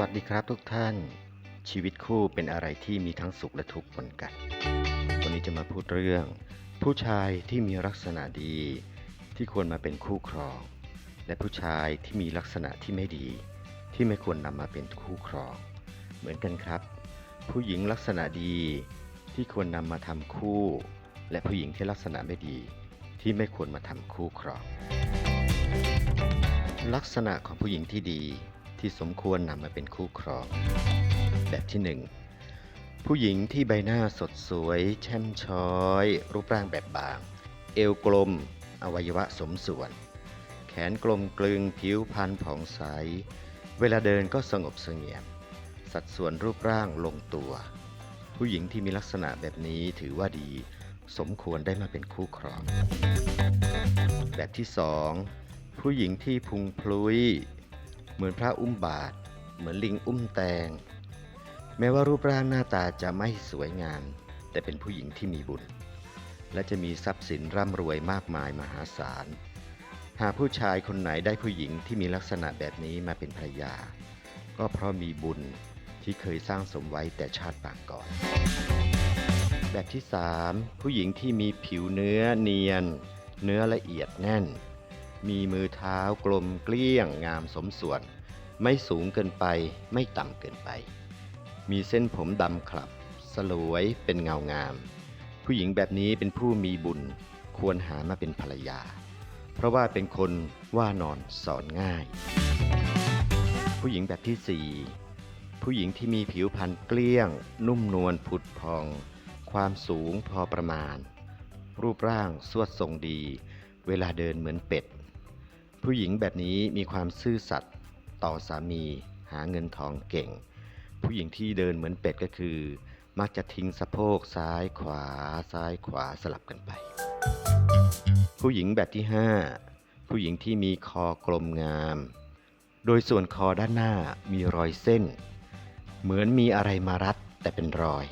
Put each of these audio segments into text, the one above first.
วัสดีครับทุกท่าน ชีวิตคู่เป็นอะไรที่มีทั้งสุขและทุกข์ปนกัน วันนี้จะมาพูดเรื่อง ผู้ชายที่มีลักษณะดี ที่ควรมาเป็นคู่ครอง และผู้ชายที่มีลักษณะที่ไม่ดี ที่ไม่ควรนำมาเป็นคู่ครอง เหมือนกันครับ ผู้หญิงลักษณะดี ที่ควรนำมาทำคู่ และผู้หญิงที่ลักษณะไม่ดี ที่ไม่ควรมาทำคู่ครอง ลักษณะของผู้หญิงที่ดี ที่สมควรนำมาเป็นคู่ครอง แบบที่หนึ่งผู้หญิงที่ใบหน้าสดสวย แช่มช้อย รูปร่างแบบบาง เอวกลม อวัยวะสมส่วน แขนกลมกลึงผิวพรรณผ่องใส เวลาเดินก็สงบเสงี่ยม สัดส่วนรูปร่างลงตัว ผู้หญิงที่มีลักษณะแบบนี้ถือว่าดี สมควรได้มาเป็นคู่ครอง แบบที่สองผู้หญิงที่พุงพลุย เหมือนพระอุ้มบาท เหมือนลิงอุ้มแตง แม้ว่ารูปร่างหน้าตาจะไม่สวยงาม แต่เป็นผู้หญิงที่มีบุญ และจะมีทรัพย์สินร่ำรวยมากมายมหาศาล หากผู้ชายคนไหนได้ผู้หญิงที่มีลักษณะแบบนี้มาเป็นภรรยา ก็เพราะมีบุญที่เคยสร้างสมไว้แต่ชาติปางก่อน แบบที่ 3 ผู้หญิงที่มีผิวเนื้อเนียน เนื้อละเอียดแน่น มีมือเท้ากลมเกลี้ยงงามสมส่วน ไม่สูงเกินไปไม่ต่ำเกินไป มีเส้นผมดำคลับ สลวยเป็นเงางาม ผู้หญิงแบบนี้เป็นผู้มีบุญควรหามาเป็นภรรยา เพราะว่าเป็นคนว่านอนสอนง่าย ผู้หญิงแบบที่สี่ผู้หญิงที่มีผิวพรรณเกลี้ยง นุ่มนวลผุดพอง ความสูงพอประมาณ รูปร่างสวดทรงดี เวลาเดินเหมือนเป็ด ผู้หญิงแบบนี้มีความซื่อสัตย์ต่อสามีหาเงินทองเก่ง ผู้หญิงที่เดินเหมือนเป็ดก็คือ มักจะทิ้งสะโพกซ้ายขวาซ้ายขวาสลับกันไป ผู้หญิงแบบที่ 5 ผู้หญิงที่มีคอกลมงาม โดยส่วนคอด้านหน้ามีรอยเส้น เหมือนมีอะไรมารัดแต่เป็นรอย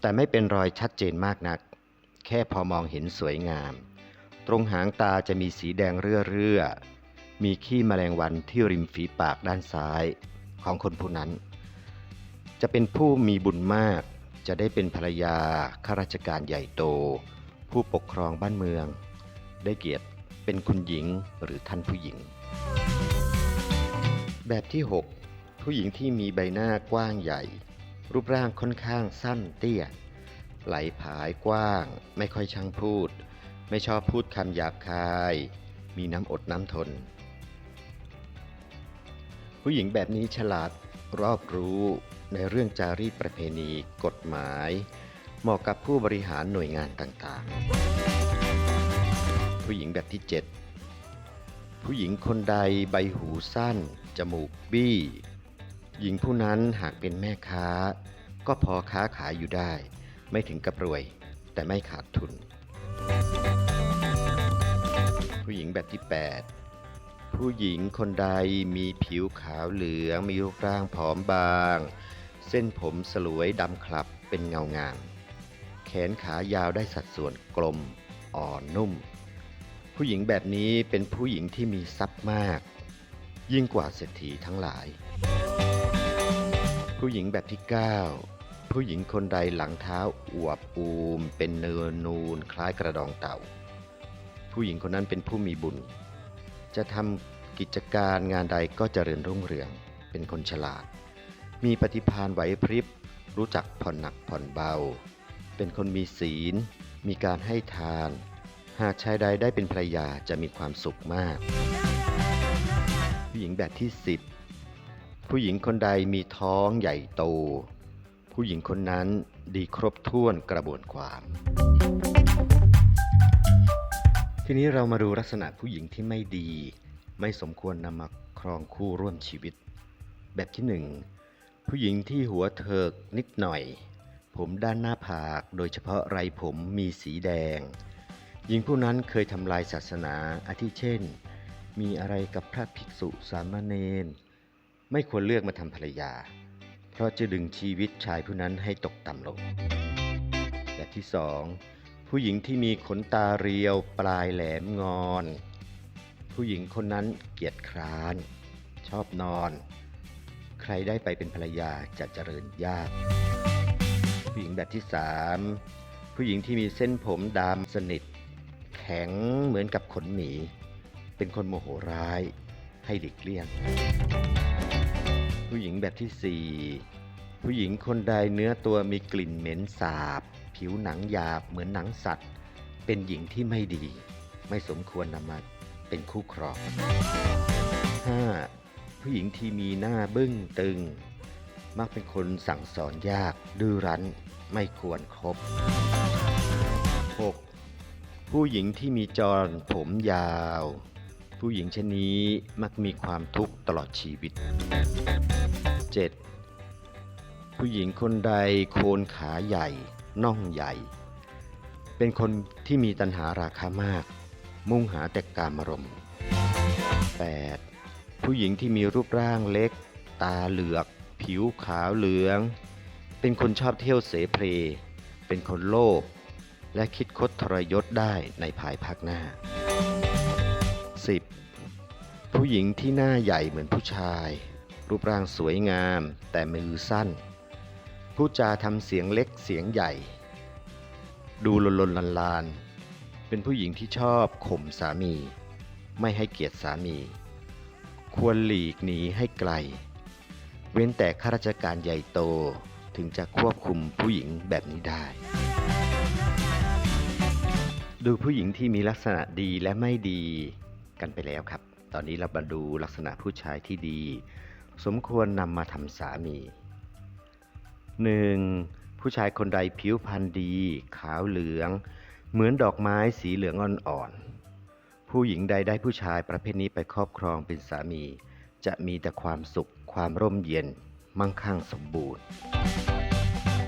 แต่ไม่เป็นรอยชัดเจนมากนัก แค่พอมองเห็นสวยงาม ตรงหางตาจะมีสีแดงเรื่อๆ มีขี้แมลงวันที่ริมฝีปากด้านซ้ายของคนผู้นั้น จะเป็นผู้มีบุญมาก จะได้เป็นภรรยาข้าราชการใหญ่โต ผู้ปกครองบ้านเมือง ได้เกียรติเป็นคุณหญิงหรือท่านผู้หญิง แบบที่ 6 ผู้หญิงที่มีใบหน้ากว้างใหญ่ รูปร่างค่อนข้างสั้นเตี้ย ไหลผายกว้าง ไม่ค่อยช่างพูด ไม่ชอบพูดคำหยาบคาย มีน้ำอดน้ำทน ผู้หญิงแบบนี้ฉลาดรอบรู้ในเรื่องจารีตประเพณีกฎหมาย เหมาะกับผู้บริหารหน่วยงานต่างๆ ผู้หญิงแบบที่ 7 ผู้หญิงคนใดใบหูสั้น จมูกบี้ หญิงผู้นั้นหากเป็นแม่ค้า ก็พอค้าขายอยู่ได้ ไม่ถึงกับรวย แต่ไม่ขาดทุน ผู้หญิงแบบที่ 8 ผู้หญิงคนใดมีผิวขาวเหลือง มีรูปร่างผอมบาง เส้นผมสลวยดำคลับเป็นเงางาม แขนขายาวได้สัดส่วนกลม อ่อนนุ่ม ผู้หญิงแบบนี้เป็นผู้หญิงที่มีทรัพย์มาก ยิ่งกว่าเศรษฐีทั้งหลาย ผู้หญิงแบบที่ 9 ผู้หญิงคนใดหลังเท้าอวบอูม เป็นเนินนูนคล้ายกระดองเต่า ผู้หญิงคนนั้นเป็นผู้มีบุญ จะทำกิจการงานใดก็เจริญรุ่งเรือง เป็นคนฉลาด มีปฏิภาณไหวพริบ รู้จักผ่อนหนักผ่อนเบา เป็นคนมีศีล มีการให้ทาน หากชายใดได้เป็นภรรยาจะมีความสุขมาก ผู้หญิงแบบที่ 10 ผู้หญิงคนใดมีท้องใหญ่โต ผู้หญิงคนนั้นดีครบถ้วนกระบวนความ ทีนี้เรามาดูลักษณะผู้หญิงที่ไม่ดี ไม่สมควรนำมาครองคู่ร่วมชีวิต แบบที่หนึ่งผู้หญิงที่หัวเถิกนิดหน่อย ผมด้านหน้าผากโดยเฉพาะไรผมมีสีแดง หญิงผู้นั้นเคยทำลายศาสนาอาทิเช่น มีอะไรกับพระภิกษุสามเณรไม่ควรเลือกมาทำภรรยา เพราะจะดึงชีวิตชายผู้นั้นให้ตกต่ำลง แบบที่สอง ผู้หญิงที่มีขนตาเรียวปลายแหลมงอน ผู้หญิงคนนั้นเกียจคร้าน ชอบนอน ใครได้ไปเป็นภรรยาจะเจริญยาก ผู้หญิงแบบที่สามผู้หญิงที่มีเส้นผมดำสนิท แข็งเหมือนกับขนหมี เป็นคนโมโหร้าย ให้หลีกเลี่ยง ผู้หญิงแบบที่สี่ผู้หญิงคนใดเนื้อตัวมีกลิ่นเหม็นสาบ ผิวหนังหยาบเหมือนหนังสัตว์ เป็นหญิงที่ไม่ดี ไม่สมควรนำมาเป็นคู่ครอง 5. ผู้หญิงที่มีหน้าบึ้งตึง มักเป็นคนสั่งสอนยาก ดื้อรั้นไม่ควรครบ 6. ผู้หญิงที่มีจรผมยาว ผู้หญิงเช่นนี้มักมีความทุกข์ตลอดชีวิต 7. ผู้หญิงคนใดโคนขาใหญ่ น่องใหญ่ เป็นคนที่มีตัณหาราคามาก มุ่งหาแต่กามรมณ์ 8. ผู้หญิงที่มีรูปร่างเล็ก ตาเหลือก ผิวขาวเหลือง เป็นคนชอบเที่ยวเสเพลเป็นคนโลภและคิดคดทรยศได้ในภายภาคหน้า 10. ผู้หญิงที่หน้าใหญ่เหมือนผู้ชาย รูปร่างสวยงามแต่มือสั้น ผู้จาทำเสียงเล็กเสียงใหญ่ ดูลนลนลานลานๆเป็นผู้หญิงที่ชอบข่มสามี ไม่ให้เกียรติสามี ควรหลีกหนีให้ไกล เว้นแต่ข้าราชการใหญ่โตถึงจะควบคุมผู้หญิงแบบนี้ได้ ดูผู้หญิงที่มีลักษณะดีและไม่ดีกันไปแล้วครับ ตอนนี้เรามาดูลักษณะผู้ชายที่ดี สมควรนำมาทำสามี 1. ผู้ชายคนใดผิวพรรณดี ขาวเหลือง เหมือนดอกไม้สีเหลืองอ่อนๆ ผู้หญิงใดได้ผู้ชายประเภทนี้ไปครอบครองเป็นสามี จะมีแต่ความสุข ความร่มเย็น มั่งคั่งสมบูรณ์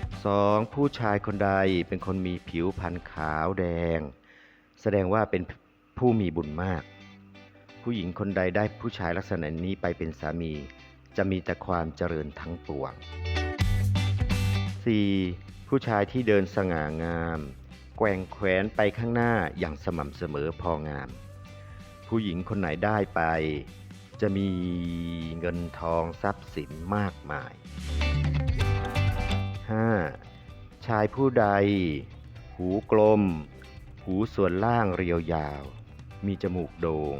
2. ผู้ชายคนใดเป็นคนมีผิวพรรณขาวแดง แสดงว่าเป็นผู้มีบุญมาก ผู้หญิงคนใดได้ผู้ชายลักษณะนี้ไปเป็นสามี จะมีแต่ความเจริญทั้งปวง 4. ผู้ชายที่เดินสง่างาม แกว่งแขวนไปข้างหน้าอย่างสม่ำเสมอพองาม ผู้หญิงคนไหนได้ไป จะมีเงินทองทรัพย์สินมากมาย 5. ชายผู้ใด หูกลม หูส่วนล่างเรียวยาว มีจมูกโดง่ง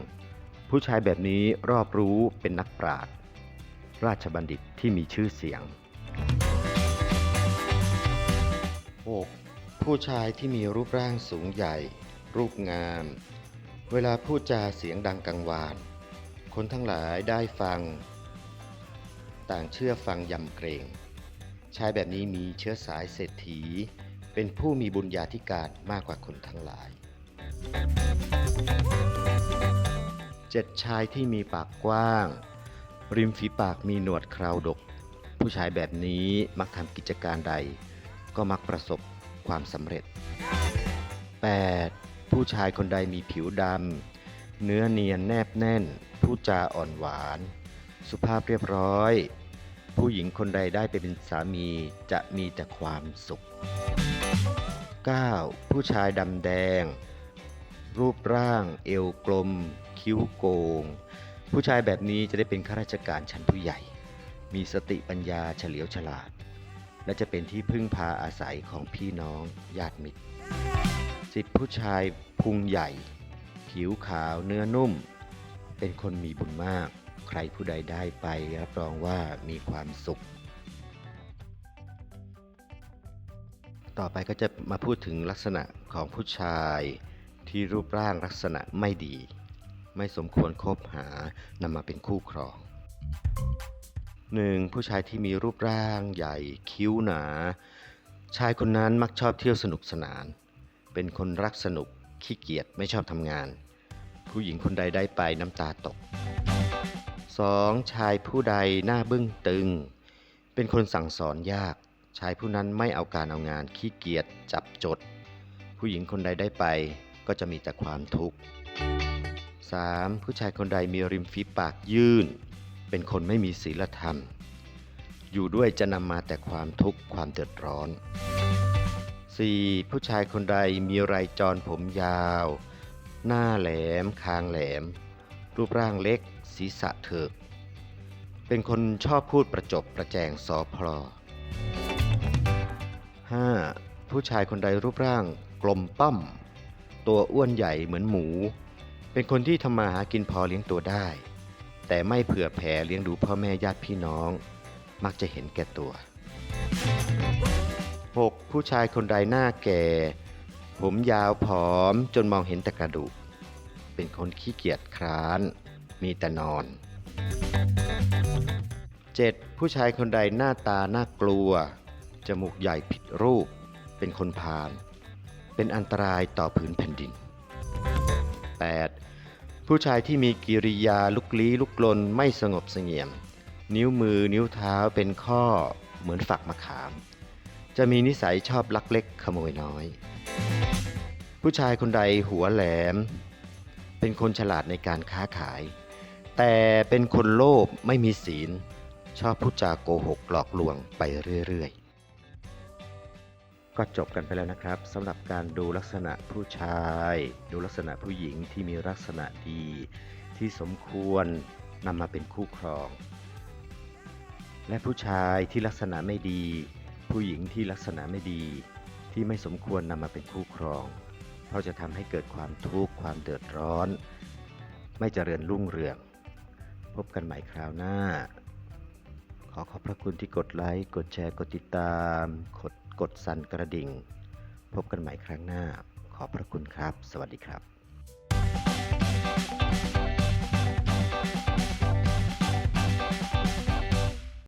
ผู้ชายแบบนี้รอบรู้เป็นนักปราชญ์ราชบัณฑิตที่มีชื่อเสียง 6. ผู้ชายที่มีรูปร่างสูงใหญ่ รูปงาม เวลาพูดจาเสียงดังกังวาน คนทั้งหลายได้ฟัง ต่างเชื่อฟังยำเกรงชายแบบนี้มีเชื้อสายเศรษฐี เป็นผู้มีบุญญาธิการมากกว่าคนทั้งหลาย เจ็ดชายที่มีปากกว้าง ริมฝีปากมีหนวดเคราวดก ผู้ชายแบบนี้มักทำกิจการใด ก็มักประสบความสำเร็จ 8. ผู้ชายคนใดมีผิวดำ เนื้อเนียนแนบแน่นพูดจาอ่อนหวาน สุภาพเรียบร้อย ผู้หญิงคนใดได้ไปเป็นสามีจะมีแต่ความสุข 9. ผู้ชายดำแดง รูปร่าง เอวกลม คิ้วโกง ผู้ชายแบบนี้จะได้เป็นข้าราชการชั้นผู้ใหญ่ มีสติปัญญาเฉลียวฉลาด และจะเป็นที่พึ่งพาอาศัยของพี่น้องญาติมิตรสิบผู้ชายพุงใหญ่ ผิวขาวเนื้อนุ่ม เป็นคนมีบุญมาก ใครผู้ใดได้ไปรับรองว่ามีความสุข ต่อไปก็จะมาพูดถึงลักษณะของผู้ชายที่รูปร่างลักษณะไม่ดี ไม่สมควรคบหานำมาเป็นคู่ครอง 1. ผู้ชายที่มีรูปร่างใหญ่คิ้วหนา ชายคนนั้นมักชอบเที่ยวสนุกสนาน เป็นคนรักสนุกขี้เกียจไม่ชอบทำงาน ผู้หญิงคนใดได้ไปน้ำตาตก 2. ชายผู้ใดหน้าบึ้งตึง เป็นคนสั่งสอนยาก ชายผู้นั้นไม่เอาการเอางานขี้เกียจจับจด ผู้หญิงคนใดได้ไปก็จะมีแต่ความทุกข์ 3. ผู้ชายคนใดมีริมฝีปากยื่น เป็นคนไม่มีศีลธรรม อยู่ด้วยจะนำมาแต่ความทุกข์ความเดือดร้อน 4. ผู้ชายคนใดมีไรจรผมยาว หน้าแหลม คางแหลม รูปร่างเล็ก ศีรษะเถิก เป็นคนชอบพูดประจบประแจงสอพลอ 5. ผู้ชายคนใดรูปร่างกลมปั้มตัวอ้วนใหญ่เหมือนหมู เป็นคนที่ทำมาหากินพอเลี้ยงตัวได้ แต่ไม่เผื่อแผ่เลี้ยงดูพ่อแม่ญาติพี่น้อง มักจะเห็นแก่ตัว 6. ผู้ชายคนใดหน้าแก่ ผมยาวผอมจนมองเห็นแต่กระดูก เป็นคนขี้เกียจคร้าน มีแต่นอน 7. ผู้ชายคนใดหน้าตาน่ากลัว จมูกใหญ่ผิดรูป เป็นคนพาล เป็นอันตรายต่อผืนแผ่นดิน 8. ผู้ชายที่มีกิริยาลุกลี้ลุกลนไม่สงบเสงี่ยม นิ้วมือนิ้วเท้าเป็นข้อเหมือนฝักมะขาม จะมีนิสัยชอบลักเล็กขโมยน้อย ผู้ชายคนใดหัวแหลม เป็นคนฉลาดในการค้าขาย แต่เป็นคนโลภไม่มีศีล ชอบพูดจาโกหกหลอกลวงไปเรื่อยๆ ก็จบกันไปแล้วนะครับสำหรับการดูลักษณะผู้ชาย ดูลักษณะผู้หญิงที่มีลักษณะดี ที่สมควรนำมาเป็นคู่ครอง และผู้ชายที่ลักษณะไม่ดี ผู้หญิงที่ลักษณะไม่ดี ที่ไม่สมควรนำมาเป็นคู่ครอง เพราะจะทำให้เกิดความทุกข์ความเดือดร้อน ไม่เจริญรุ่งเรือง พบกันใหม่คราวหน้า ขอขอบพระคุณที่กดไลค์กดแชร์กดติดตามกด กดสั่นกระดิ่ง พบกันใหม่ครั้งหน้า ขอบพระคุณครับ สวัสดีครับ